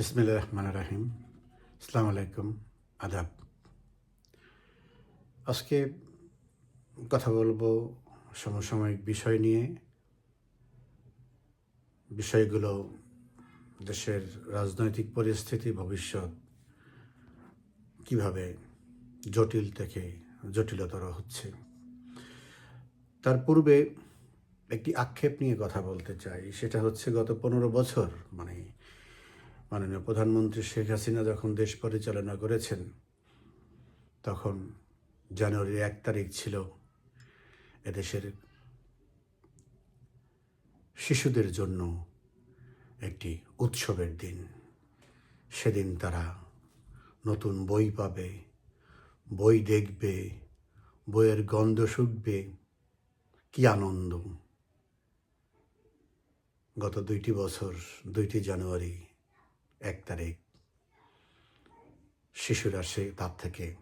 বিসমিল্লা রহমান রাহিম আসসালামু আলাইকুম, আদাব। আজকে কথা বলব সমসাময়িক বিষয় নিয়ে। বিষয়গুলো দেশের রাজনৈতিক পরিস্থিতি, ভবিষ্যৎ কীভাবে জটিল থেকে জটিলতর হচ্ছে। তার পূর্বে একটি আক্ষেপ নিয়ে কথা বলতে চাই, সেটা হচ্ছে গত পনেরো বছর মানে মাননীয় প্রধানমন্ত্রী শেখ হাসিনা যখন দেশ পরিচালনা করেছেন, তখন জানুয়ারির এক তারিখ ছিল এদেশের শিশুদের জন্য একটি উৎসবের দিন। সেদিন তারা নতুন বই পাবে, বই দেখবে, বইয়ের গন্ধ শুকবে। কি আনন্দ! গত দুইটি বছর, দুইটি জানুয়ারি এক তারিখ শিশুরা সে তার থেকে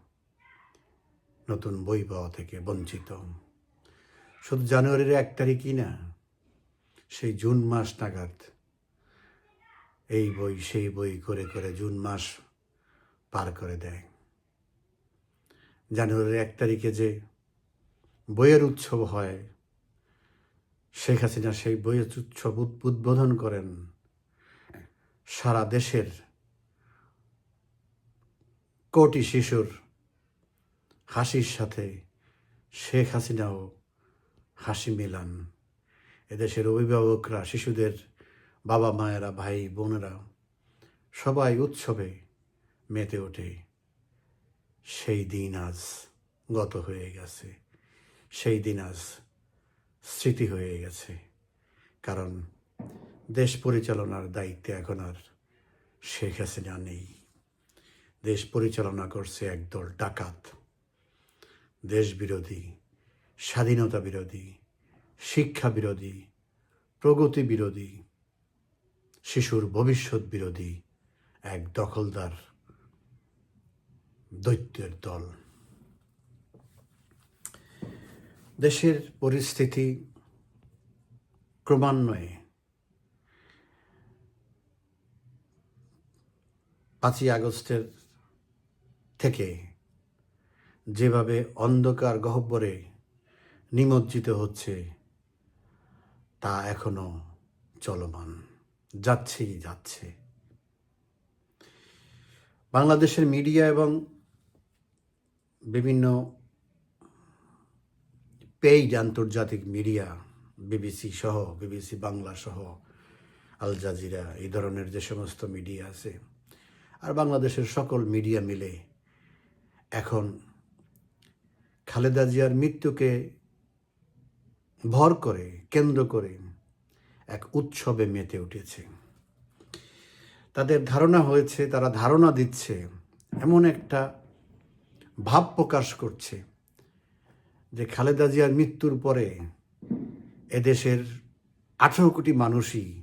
নতুন বই পাওয়া থেকে বঞ্চিত। শুধু জানুয়ারির এক তারিখই না, সেই জুন মাস নাগাদ এই বই, সেই বই করে করে জুন মাস পার করে দেয়। জানুয়ারির এক তারিখে যে বইয়ের উৎসব হয়, শেখ হাসিনা সেই বইয়ের উৎসব উদ- উদ্বোধন করেন। সারা দেশের কোটি শিশুর হাসির সাথে শেখ হাসিনাও হাসি মেলান। এদেশের অভিভাবকরা, শিশুদের বাবা মায়েরা, ভাই বোনেরা সবাই উৎসবে মেতে ওঠে। সেই দিন আজ গত হয়ে গেছে। সেই দিন আজ স্মৃতি হয়ে গেছে। কারণ দেশ পরিচালনার দায়িত্বে এখন আর শেখ হাসিনা নেই। দেশ পরিচালনা করছে একদল ডাকাত দেশ বিরোধী স্বাধীনতা বিরোধী, শিক্ষা বিরোধী, প্রগতি বিরোধী, শিশুর ভবিষ্যৎ বিরোধী এক দখলদার দৈত্যের দল। দেশের পরিস্থিতি ক্রমান্বয়ে পাঁচই আগস্টের থেকে যেভাবে অন্ধকার গহ্বরে নিমজ্জিত হচ্ছে, তা এখনও চলমান। যাচ্ছেই যাচ্ছে। বাংলাদেশের মিডিয়া এবং বিভিন্ন পেইড আন্তর্জাতিক মিডিয়া, বিবিসি সহ, বিবিসি বাংলা সহ, আল জাজিরা, এই ধরনের যে সমস্ত মিডিয়া আছে আর বাংলাদেশের সকল মিডিয়া মিলে এখন খালেদা জিয়ার মৃত্যুকে ভর করে, কেন্দ্র করে এক উৎসবে মেতে উঠেছে। তাদের ধারণা হয়েছে, তারা ধারণা দিচ্ছে, এমন একটা ভাব প্রকাশ করছে যে খালেদা জিয়ার মৃত্যুর পরে এদেশের আঠেরো কোটি মানুষই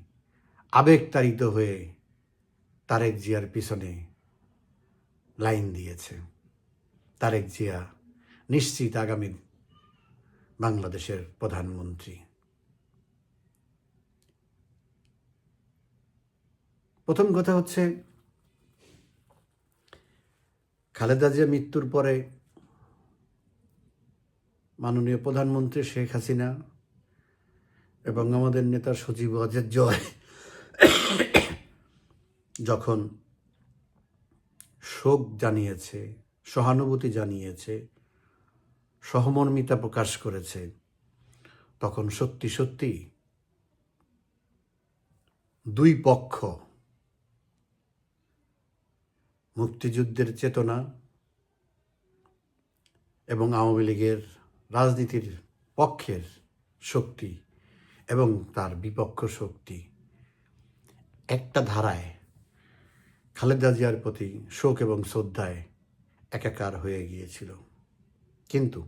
আবেগতাড়িত হয়ে তারেক জিয়ার পিছনে লাইন দিয়েছে। তারেক জিয়া নিশ্চিত আগামী বাংলাদেশের প্রধানমন্ত্রী। প্রথম কথা হচ্ছে, খালেদা জিয়া মৃত্যুর পরে মাননীয় প্রধানমন্ত্রী শেখ হাসিনা এবং আমাদের নেতা সজীব ওয়াজেদ জয় যখন শোক জানিয়েছে, সহানুভূতি জানিয়েছে, সহমর্মিতা প্রকাশ করেছে, তখন সত্যি সত্যি দুই পক্ষ মুক্তিযুদ্ধের চেতনা এবং আওয়ামী লীগের রাজনীতির পক্ষের শক্তি এবং তার বিপক্ষ শক্তি একটা ধারায় খালেদা জিয়ার প্রতি শোক এবং শ্রদ্ধায় একাকার হয়ে গিয়েছিল। কিন্তু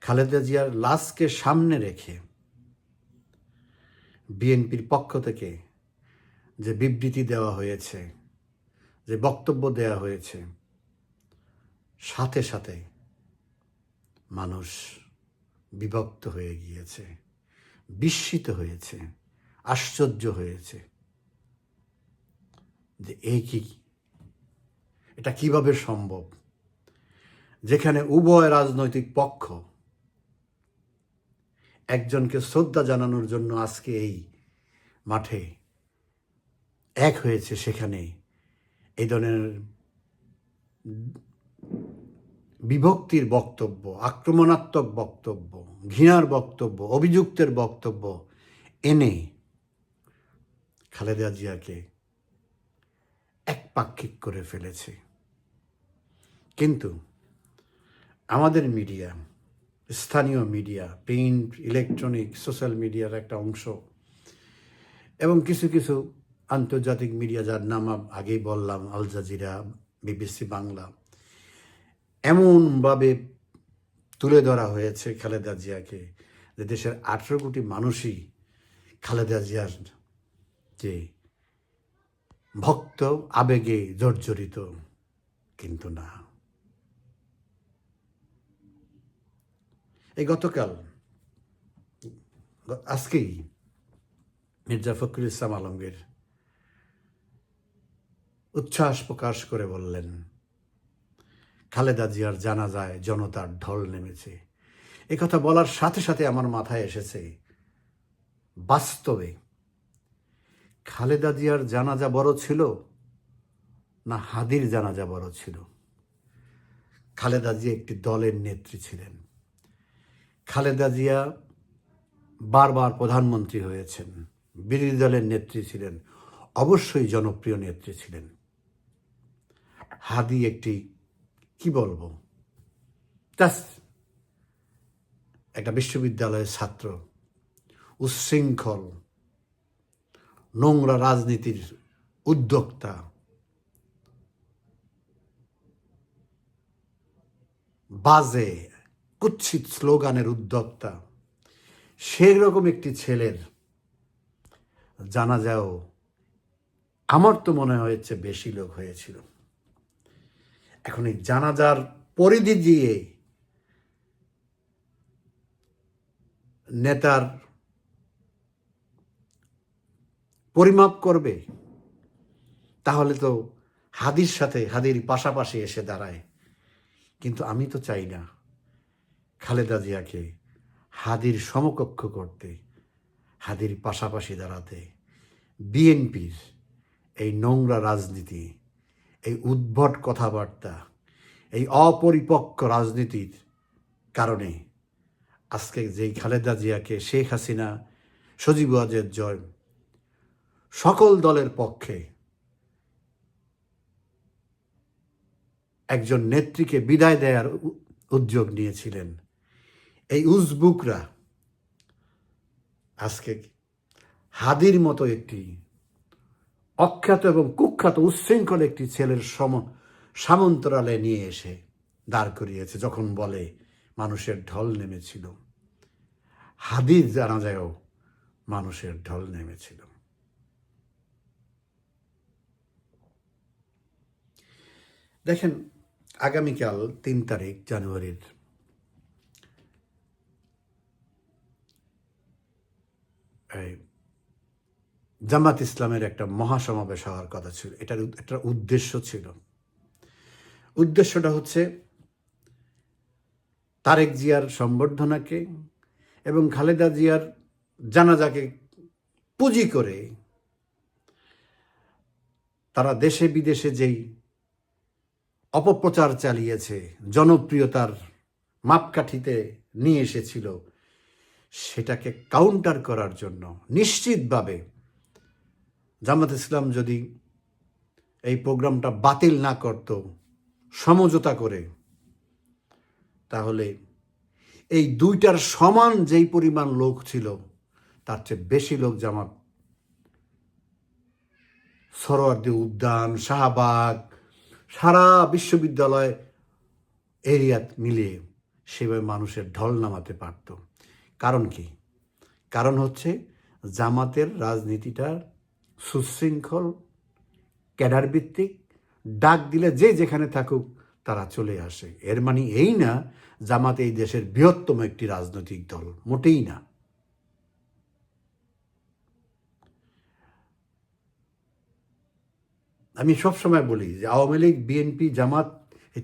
খালেদা জিয়ার লাশকে সামনে রেখে বিএনপির পক্ষ থেকে যে বিবৃতি দেওয়া হয়েছে, যে বক্তব্য দেওয়া হয়েছে, সাথে সাথে মানুষ বিভক্ত হয়ে গিয়েছে, বিস্মিত হয়েছে, আশ্চর্য হয়েছে। যে এই কি? এটা কীভাবে সম্ভব? যেখানে উভয় রাজনৈতিক পক্ষ একজনকে শ্রদ্ধা জানানোর জন্য আজকে এই মাঠে এক হয়েছে সেখানে এই ধরনের বিভক্তির বক্তব্য, আক্রমণাত্মক বক্তব্য, ঘৃণার বক্তব্য, অভিযুক্তের বক্তব্য এনে খালেদা জিয়াকে একপাক্ষিক করে ফেলেছে। কিন্তু আমাদের মিডিয়া, স্থানীয় মিডিয়া, প্রিন্ট, ইলেকট্রনিক, সোশ্যাল মিডিয়ার একটা অংশ এবং কিছু কিছু আন্তর্জাতিক মিডিয়া যার নাম আগেই বললাম, আল জাজিরা, বিবিসি বাংলা, এমনভাবে তুলে ধরা হয়েছে খালেদা জিয়াকে যে দেশের আঠেরো কোটি মানুষই খালেদা জিয়ার যে ভক্ত আবেগে জর্জরিত, কিন্তু না। এই গতকাল, আজকেই মির্জা ফখরুল ইসলাম আলমগীর উচ্ছ্বাস প্রকাশ করে বললেন, খালেদা জিয়ার জানা যায় জনতার ঢল নেমেছে। কথা বলার সাথে সাথে আমার মাথায় এসেছে, বাস্তবে খালেদা জিয়ার জানাজা বড় ছিল না হাদির জানাজা বড় ছিল? খালেদা জিয়া একটি দলের নেত্রী ছিলেন। খালেদা জিয়া বারবার প্রধানমন্ত্রী হয়েছেন। বিরোধী দলের নেত্রী ছিলেন, অবশ্যই জনপ্রিয় নেত্রী ছিলেন। হাদি একটি, কি বলব? একটা বিশ্ববিদ্যালয়ের ছাত্র, উচ্ছৃঙ্খল নোংরা রাজনীতির উদ্যোক্তা। বাজে, কুৎসিত স্লোগানের উদ্যোক্তা। সেই রকম একটি ছেলের জানা যাও আমার তো মনে হয়েছে বেশি লোক হয়েছিল। এখন এই জানাজার পরিধি দিয়ে নেতার পরিমাপ করবে, তাহলে তো হাদির সাথে, হাদির পাশাপাশি এসে দাঁড়ায়। কিন্তু আমি তো চাই না খালেদা জিয়াকে হাদির সমকক্ষ করতে, হাদির পাশাপাশি দাঁড়াতে। বিএনপির এই নোংরা রাজনীতি, এই উদ্ভট কথাবার্তা, এই অপরিপক্ক রাজনীতির কারণে আজকে যেই খালেদা জিয়াকে শেখ হাসিনা সজীব ওয়াজের জয় সকল দলের পক্ষে একজন নেত্রীকে বিদায় দেওয়ার উদ্যোগ নিয়েছিলেন। এই উজবুকরা আজকে হাদির মতো একটি অখ্যাত এবং কুখ্যাত উচ্ছৃঙ্খল একটি ছেলের সম, সামন্তরালে নিয়ে এসে দাঁড় করিয়েছে, যখন বলে মানুষের ঢল নেমেছিল। হাদির জানা যায়ও মানুষের ঢল নেমেছিল। দেখেন, আগামীকাল তিন তারিখ, জানুয়ারির। জামাত ইসলামের একটা মহাসমাবেশ হওয়ার কথা ছিল। এটার একটা উদ্দেশ্য ছিল। উদ্দেশ্যটা হচ্ছে তারেক জিয়ার সম্বর্ধনাকে এবং খালেদা জিয়ার জানাজাকে পুঁজি করে তারা দেশে বিদেশে যেই অপপ্রচার চালিয়েছে, জনপ্রিয়তার মাপকাঠিতে নিয়ে এসেছিল। সেটাকে কাউন্টার করার জন্য নিশ্চিতভাবে জামাত ইসলাম যদি এই প্রোগ্রামটা বাতিল না করত, সমঝোতা করে, তাহলে এই দুইটার সমান যেই পরিমাণ লোক ছিল, তার চেয়ে বেশি লোক জামাত সরোয়ার্দী উদ্যান, শাহবাগ সারা বিশ্ববিদ্যালয় এরিয়া মিলিয়ে সেভাবে মানুষের ঢল নামাতে পারত। কারণ কি? কারণ হচ্ছে জামাতের রাজনীতিটা সুশৃঙ্খল ক্যাডার ভিত্তিক ডাক দিলে যে যেখানে থাকুক তারা চলে আসে। এর মানে এই না, জামাত এই দেশের বৃহত্তম একটি রাজনৈতিক দল, মোটেই না। আমি সবসময় বলি যে আওয়ামী লীগ, বিএনপি, জামাত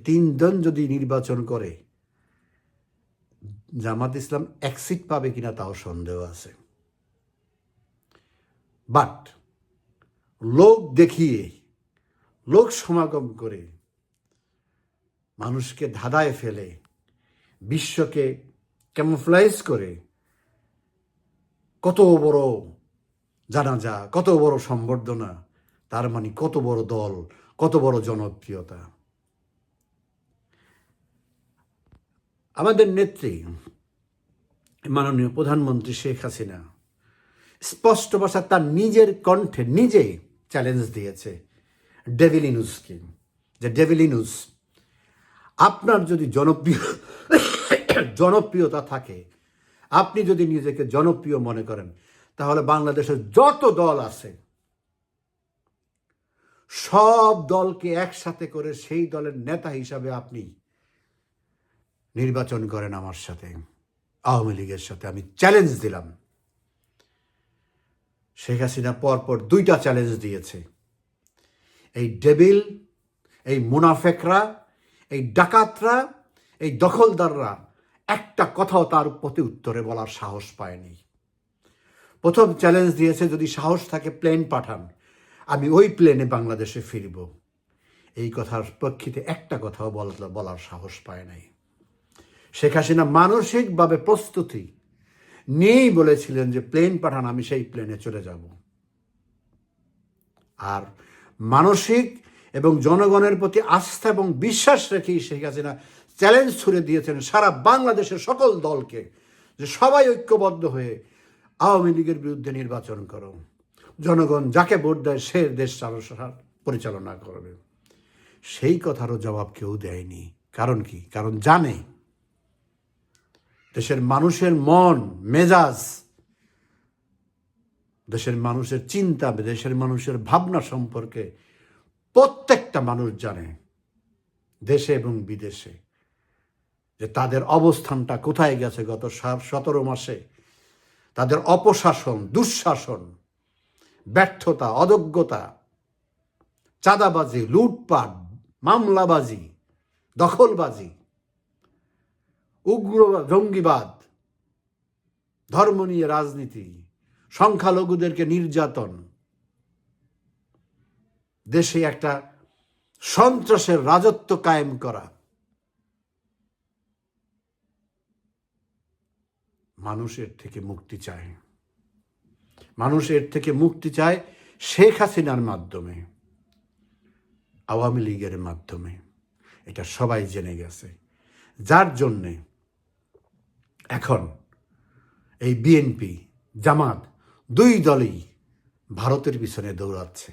তিনজন যদি নির্বাচন করে, জামাত ইসলাম এক সিট পাবে কিনা তাও সন্দেহ আছে। বাট লোক দেখিয়ে, লোক সমাগম করে, মানুষকে ধাঁধায় ফেলে, বিশ্বকে ক্যামোফ্লাইজ করে, কত বড় জানাজা, কত বড় সম্বর্ধনা তার মানে কত বড় দল, কত বড় জনপ্রিয়তা। আমাদের নেত্রী মাননীয় প্রধানমন্ত্রী শেখ হাসিনা স্পষ্ট ভাষা তার নিজের কণ্ঠে নিজে চ্যালেঞ্জ দিয়েছে ডেভিলিনুসকে, যে ডেভিলিনুস, আপনার যদি জনপ্রিয়, জনপ্রিয়তা থাকে, আপনি যদি নিজেকে জনপ্রিয় মনে করেন, তাহলে বাংলাদেশের যত দল আছে সব দলকে একসাথে করে সেই দলের নেতা হিসাবে আপনি নির্বাচন করেন আমার সাথে। আওয়ামী লীগের সাথে আমি চ্যালেঞ্জ দিলাম। শেখ হাসিনা পরপর দুইটা চ্যালেঞ্জ দিয়েছে। এই ডেবিল, এই মুনাফেকরা, এই ডাকাতরা, এই দখলদাররা একটা কথাও তার প্রতি উত্তরে বলার সাহস পায়নি। প্রথম চ্যালেঞ্জ দিয়েছে যদি সাহস থাকে প্লেন পাঠান। আমি ওই প্লেনে বাংলাদেশে ফিরব। এই কথার প্রেক্ষিতে একটা কথাও বল- বলার সাহস পায় নাই। শেখ হাসিনা মানসিকভাবে প্রস্তুতি নিয়েই বলেছিলেন যে প্লেন পাঠান, আমি সেই প্লেনে চলে যাব। আর মানসিক এবং জনগণের প্রতি আস্থা এবং বিশ্বাস রেখেই শেখ হাসিনা চ্যালেঞ্জ ছুড়ে দিয়েছেন সারা বাংলাদেশের সকল দলকে যে, সবাই ঐক্যবদ্ধ হয়ে আওয়ামী লীগের বিরুদ্ধে নির্বাচন করো। জনগণ যাকে ভোট দেয় সে দেশ চাল- পরিচালনা করবে। সেই কথারও জবাব কেউ দেয়নি। কারণ কি? কারণ জানে। দেশের মানুষের মন, মেজাজ, দেশের মানুষের চিন্তা, দেশের মানুষের ভাবনা সম্পর্কে প্রত্যেকটা মানুষ জানে, দেশে এবং বিদেশে, যে তাদের অবস্থানটা কোথায় গেছে গত সতেরো মাসে। তাদের অপশাসন, দুঃশাসন ব্যর্থতা অদজ্ঞতা চাঁদাবাজি, লুটপাট, মামলাবাজি, দখলবাজি, উগ্র জঙ্গিবাদ, ধর্ম নিয়ে রাজনীতি, সংখ্যালঘুদেরকে নির্যাতন, দেশে একটা সন্ত্রাসের রাজত্ব কায়েম করা। মানুষের থেকে মুক্তি চায়। মানুষ এর থেকে মুক্তি চায় শেখ হাসিনার মাধ্যমে, আওয়ামী লীগের মাধ্যমে। এটা সবাই জেনে গেছে। যার জন্যে এখন এই বিএনপি, জামাত দুই দলই ভারতের পিছনে দৌড়াচ্ছে।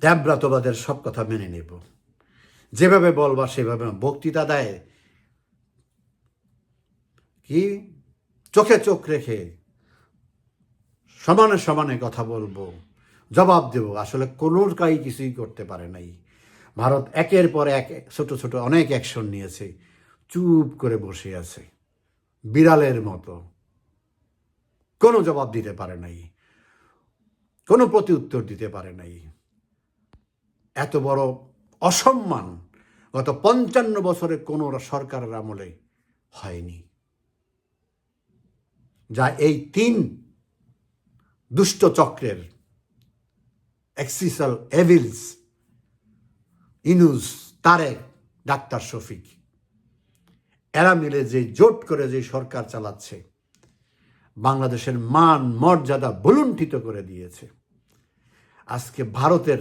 দেবব্রতবাদের সব কথা মেনে নেব। যেভাবে বলবা, সেভাবে বক্তৃতা দেয়। কি? চোখে চোখ রেখে সমানে সমানে কথা বলব, জবাব দেব। আসলে কোনো কাই কিছুই করতে পারে নাই। ভারত একের পর এক ছোট ছোট অনেক অ্যাকশন নিয়েছে, চুপ করে বসে আছে, বিড়ালের মতো। কোনো জবাব দিতে পারে নাই, কোনো প্রতি উত্তর দিতে পারে নাই। এত বড় অসম্মান গত পঞ্চান্ন বছরে কোনো সরকারের আমলে হয়নি। যা এই তিন দুষ্ট চক্রের axis of evils, Yunus, Tarek, doctor Shafiq. এরা মিলে যে জোট করে যে সরকার চালাচ্ছে, বাংলাদেশের মান, মর্যাদা ভুলুণ্ঠিত করে দিয়েছে। আজকে ভারতের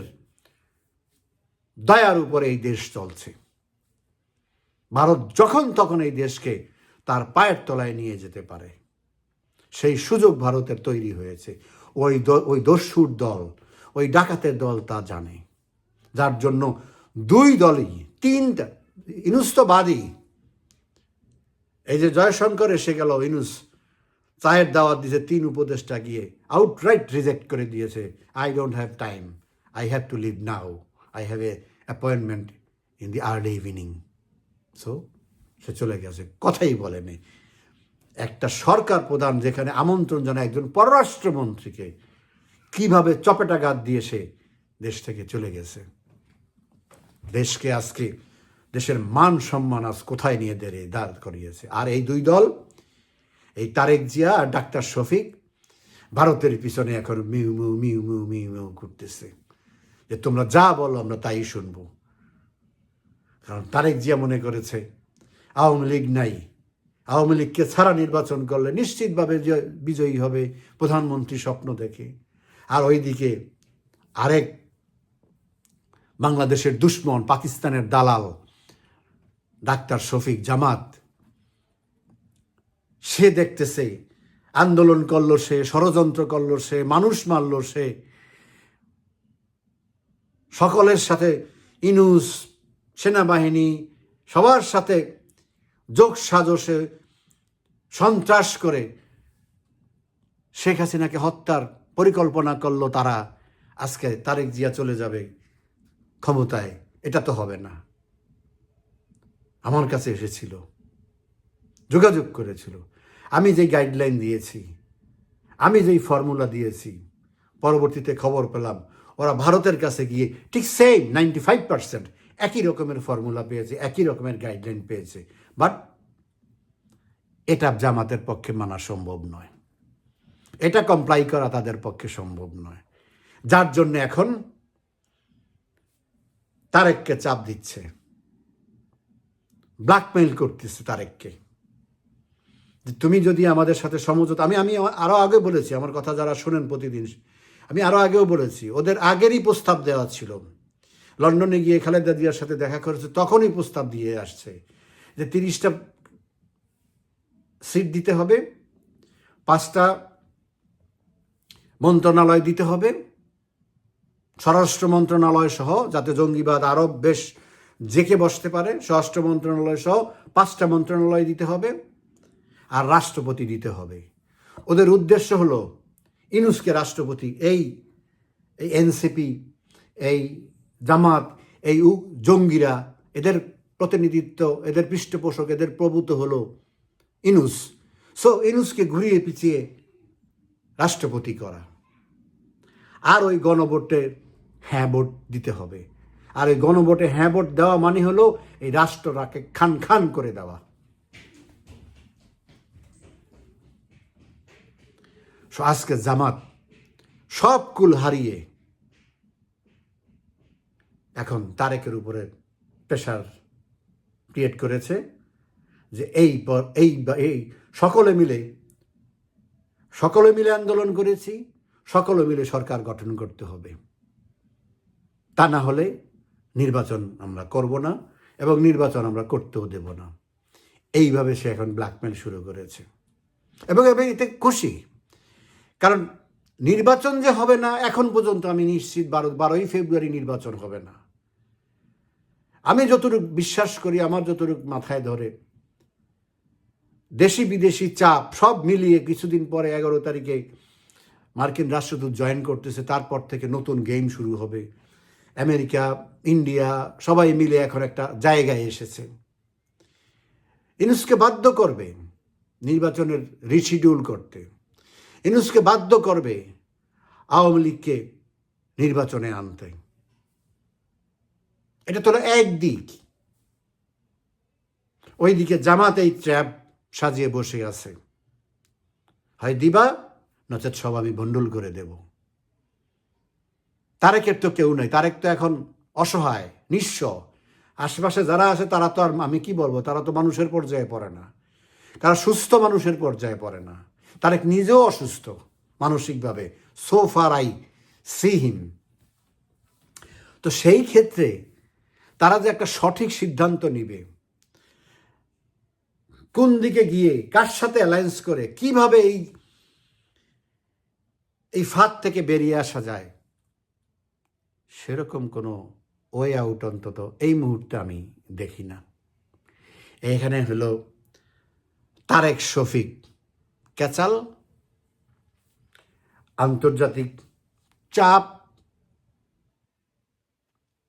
দয়ার উপরে এই দেশ চলছে। ভারত যখন তখন এই দেশকে তার পায়ের তলায় নিয়ে যেতে পারে। সেই সুযোগ ভারতের তৈরি হয়েছে। ওই ওই দস্যুর দল, ওই ডাকাতের দল তা জানে। যার জন্য দুই দলই, তিনটা, ইনুস তো বাদী। এই যে জয়শঙ্কর এসে গেল, ইনুস চায়ের দাওয়াত দিয়েছে তিন উপদেষ্টা গিয়ে আউটরাইট রিজেক্ট করে দিয়েছে। I don't have time I have to leave now I have a appointment in the early evening so সে চলে গেছে। কথাই বলেনি। একটা সরকার প্রধান যেখানে আমন্ত্রণ জানায় একজন পররাষ্ট্রমন্ত্রীকে, কীভাবে চপেটাঘাত দিয়ে সে দেশ থেকে চলে গেছে। দেশকে আজকে দেশের মান সম্মান আজ কোথায় নিয়ে দেড়ে দাঁড় করিয়েছে। আর এই দুই দল, এই তারেক জিয়া আর ডাক্তার শফিক, ভারতের পিছনে এখন mu mu mu mu mu mu করতেছে যে তোমরা যা বলো, আমরা তাই শুনব। কারণ তারেক জিয়া মনে করেছে, আওয়ামী লীগ নাই আওয়ামী লীগকে ছাড়া নির্বাচন করলে নিশ্চিতভাবে বিজয়ী হবে প্রধানমন্ত্রী স্বপ্ন দেখে। আর ওইদিকে আরেক বাংলাদেশের দুশ্মন, পাকিস্তানের দালাল, ডাক্তার শফিক জামাত, সে দেখতেছে আন্দোলন করল সে, ষড়যন্ত্র করল সে, মানুষ মারল সে। সকলের সাথে ইনুস, সেনাবাহিনী, সবার সাথে যোগ সাজসে সন্ত্রাস করে শেখ হাসিনাকে হত্যার পরিকল্পনা করল তারা, আজকে তারেক জিয়া চলে যাবে ক্ষমতায়। এটা তো হবে না। আমার কাছে এসেছিল, যোগাযোগ করেছিল। আমি যেই গাইডলাইন দিয়েছি, আমি যেই ফর্মুলা দিয়েছি, পরবর্তীতে খবর পেলাম, ওরা ভারতের কাছে গিয়ে ঠিক সেম নাইনটি ফাইভ পার্সেন্ট একই রকমের ফর্মুলা পেয়েছে, একই রকমের গাইডলাইন পেয়েছে। বাট এটা জামাতের পক্ষে মানা সম্ভব নয়। এটা কমপ্লাই করা তাদের পক্ষে সম্ভব নয়। যার জন্য এখন তারেককে চাপ দিচ্ছে। ব্ল্যাকমেইল করতেছে তারেককে। তুমি যদি আমাদের সাথে সমঝোতা আমি আমি আরও আগে বলেছি, আমার কথা যারা শোনেন প্রতিদিন, আমি আরও আগেও বলেছি, ওদের আগেরই প্রস্তাব দেওয়া ছিল। লন্ডনে গিয়ে খালেদা জিয়ার সাথে দেখা করেছে, তখনই প্রস্তাব দিয়ে আসছে যে তিরিশটা সিট দিতে হবে, পাঁচটা মন্ত্রণালয় দিতে হবে, স্বরাষ্ট্র মন্ত্রণালয় সহ, যাতে জঙ্গিবাদ আরও বেশ জেকে বসতে পারে, স্বরাষ্ট্র মন্ত্রণালয় সহ পাঁচটা মন্ত্রণালয় দিতে হবে আর রাষ্ট্রপতি দিতে হবে। ওদের উদ্দেশ্য হলো ইনুসকে রাষ্ট্রপতি, এই এই এনসিপি, এই জামাত, এই জঙ্গিরা, এদের প্রতিনিধিত্ব, এদের পৃষ্ঠপোষক, এদের প্রভূত হলো ইনুস। সো ইনুসকে ঘুরিয়ে পিছিয়ে রাষ্ট্রপতি করা। আর ওই গণভোটে হ্যাঁ ভোট দিতে হবে। আর ওই গণভোটে হ্যাঁ ভোট দেওয়া মানে হলো এই রাষ্ট্রটাকে খান খান করে দেওয়া। আজকে জামাত সব কুল হারিয়ে এখন তারেকের উপরে প্রেশার ক্রিয়েট করেছে। যে এই পর এই এই। সকলে মিলে সকলে মিলে আন্দোলন করেছি, সকলে মিলে সরকার গঠন করতে হবে। তা না হলে নির্বাচন আমরা করব না এবং নির্বাচন আমরা করতেও দেব না। এইভাবে সে এখন ব্ল্যাকমেল শুরু করেছে। এবং এবং এতে খুশি, কারণ নির্বাচন যে হবে না, এখন পর্যন্ত আমি নিশ্চিত বারো, বারোই ফেব্রুয়ারি নির্বাচন হবে না। আমি যতটুকু বিশ্বাস করি, আমার যতটুকু মাথায় ধরে দেশি বিদেশি চাপ সব মিলিয়ে কিছুদিন পরে এগারো তারিখে মার্কিন রাষ্ট্রদূত জয়েন করতেছে, তারপর থেকে নতুন গেম শুরু হবে। আমেরিকা, ইন্ডিয়া, সবাই মিলে এখন একটা জায়গায় এসেছে। ইনুসকে বাধ্য করবে নির্বাচনের রিশিডিউল করতে। ইনুসকে বাধ্য করবে আওয়ামী লীগকে নির্বাচনে আনতে। এটা তো একদিক। ওইদিকে জামাত এই ট্র্যাপ সাজিয়ে বসে আছে। হয় দিবা নচেত সব আমি বন্ডুল করে দেব। তারেকের তো কেউ নাই, তারেক তো এখন অসহায়, নিঃস্ব। আশেপাশে যারা আছে, তারা তো আর আমি কি বলব, তারা তো মানুষের পর্যায়ে পড়ে না। তারা সুস্থ মানুষের পর্যায়ে পড়ে না। তারেক নিজেও অসুস্থ, মানসিকভাবে so far I see him তো সেই ক্ষেত্রে তারা যে একটা সঠিক সিদ্ধান্ত নিবে কোন দিকে গিয়ে, কার সাথে অ্যালায়েন্স করে, কীভাবে এই এই ফাঁদ থেকে বেরিয়ে আসা যায়, সেরকম কোনো ওয়ে আউট অন্তত এই মুহূর্তে আমি দেখি না। এখানে হলো তারেক শফিক, ক্যাচাল, আন্তর্জাতিক চাপ,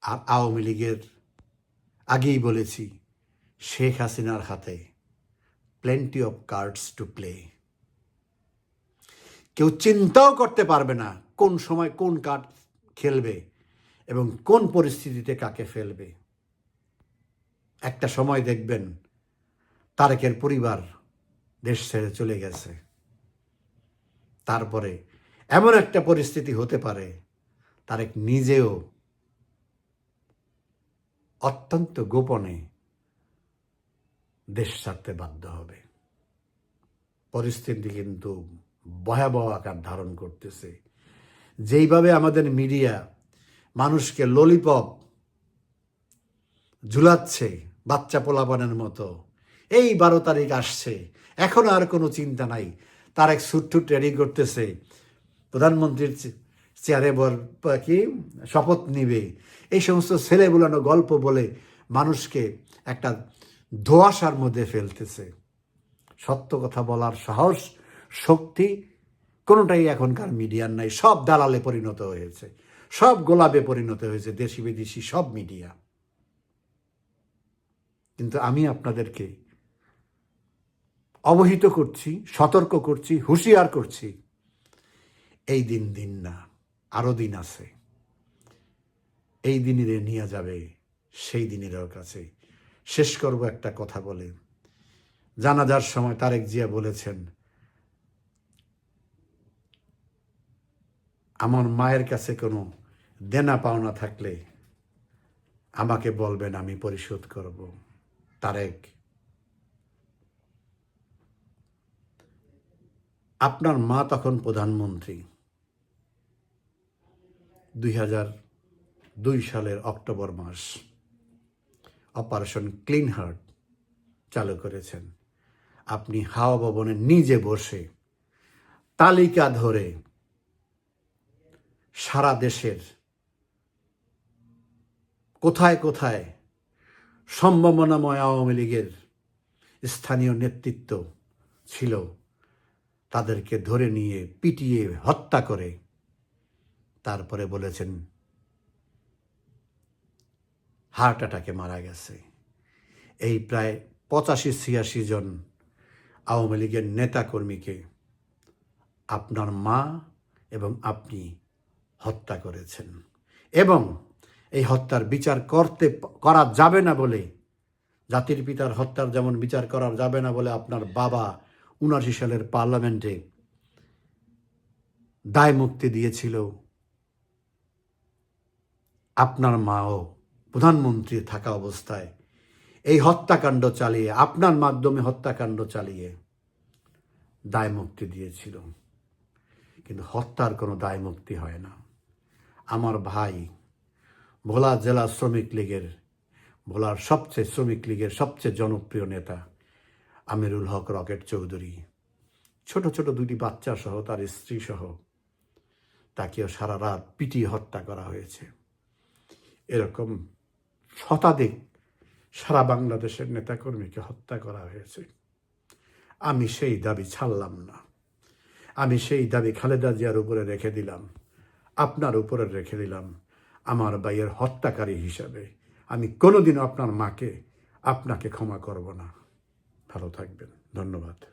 আর আওয়ামী লীগের আগেই বলেছি, শেখ হাসিনার হাতে। Plenty of cards to play কেউ চিন্তাও করতে পারবে না কোন সময় কোন কার্ড খেলবে এবং কোন পরিস্থিতিতে কাকে ফেলবে। একটা সময় দেখবেন তারেকের পরিবার দেশ ছেড়ে চলে গেছে। তারপরে এমন একটা পরিস্থিতি হতে পারে, তারেক নিজেও অত্যন্ত গোপনে দেশ ছাড়তে বাধ্য হবে। পরিস্থিতি কিন্তু ভয়াবহ আকার ধারণ করতেছে। যেইভাবে আমাদের মিডিয়া মানুষকে ললিপপ ঝুলাচ্ছে বাচ্চা পোলাপানের মতো, এই বারো তারিখ আসছে, এখন আর কোনো চিন্তা নাই। তার এক সুটটুট রেডি করতেছে, প্রধানমন্ত্রীর চেয়ারে বর কি, শপথ নিবে। এই সমস্ত ছেলেগুলানো গল্প বলে মানুষকে একটা ধোয়াশার মধ্যে ফেলতেছে। সত্য কথা বলার সাহস, শক্তি কোনোটাই এখনকার মিডিয়ার নাই। সব দালালে পরিণত হয়েছে। সব গোলাপে পরিণত হয়েছে। দেশি বিদেশি সব মিডিয়া। কিন্তু আমি আপনাদেরকে অবহিত করছি, সতর্ক করছি, হুঁশিয়ার করছি। এই দিন দিন না, আরও দিন আছে। এই দিনেরে নিয়ে যাবে, সেই দিনেরও কাছে। শেষ করব একটা কথা বলে। জানাজার সময় তারেক জিয়া বলেছেন, আমার মায়ের কাছে কোনো দেনা পাওনা থাকলে আমাকে বলবেন, আমি পরিশোধ করব। তারেক, আপনার মা তখন প্রধানমন্ত্রী দুই হাজার দুই সালের অক্টোবর মাস। অপারেশন ক্লিন হার্ট চালু করেছেন। আপনি হাওয়া ভবনে নিজে বসে তালিকা ধরে সারা দেশের কোথায় কোথায় সম্ভাবনাময় আওয়ামী লীগের স্থানীয় নেতৃত্ব ছিল তাদেরকে ধরে নিয়ে, পিটিয়ে হত্যা করে, তারপরে বলেছেন হার্ট অ্যাটাকে মারা গেছে। এই প্রায় পঁচাশি, ছিয়াশি জন আওয়ামী লীগের নেতাকর্মীকে আপনার মা এবং আপনি হত্যা করেছেন। এবং এই হত্যার বিচার করতে, করা যাবে না বলে, জাতির পিতার হত্যার যেমন বিচার করা যাবে না বলে আপনার বাবা উনাশি সালের পার্লামেন্টে দায় মুক্তি দিয়েছিল, আপনার মাও প্রধানমন্ত্রী থাকা অবস্থায় এই হত্যাকাণ্ড চালিয়ে, আপনার মাধ্যমে হত্যাকাণ্ড চালিয়ে দায় মুক্তি দিয়েছিল। কিন্তু হত্যার কোনো দায় মুক্তি হয় না। আমার ভাই ভোলা জেলা শ্রমিক লীগের, ভোলার সবচেয়ে শ্রমিক লীগের সবচেয়ে জনপ্রিয় নেতা আমিরুল হক রকেট চৌধুরী। ছোট ছোট দুটি বাচ্চা সহ তার স্ত্রী সহ তাকেও সারা রাত পিটিয়ে হত্যা করা হয়েছে। এরকম শতাধিক সারা বাংলাদেশের নেতাকর্মীকে হত্যা করা হয়েছে। আমি সেই দাবি ছাড়লাম না। আমি সেই দাবি খালেদা জিয়ার উপরে রেখে দিলাম। আপনার উপরে রেখে দিলাম। আমার ভাইয়ের হত্যাকারী হিসাবে। আমি কোনোদিনও আপনার মাকে, আপনাকে ক্ষমা করব না। ভালো থাকবেন। ধন্যবাদ।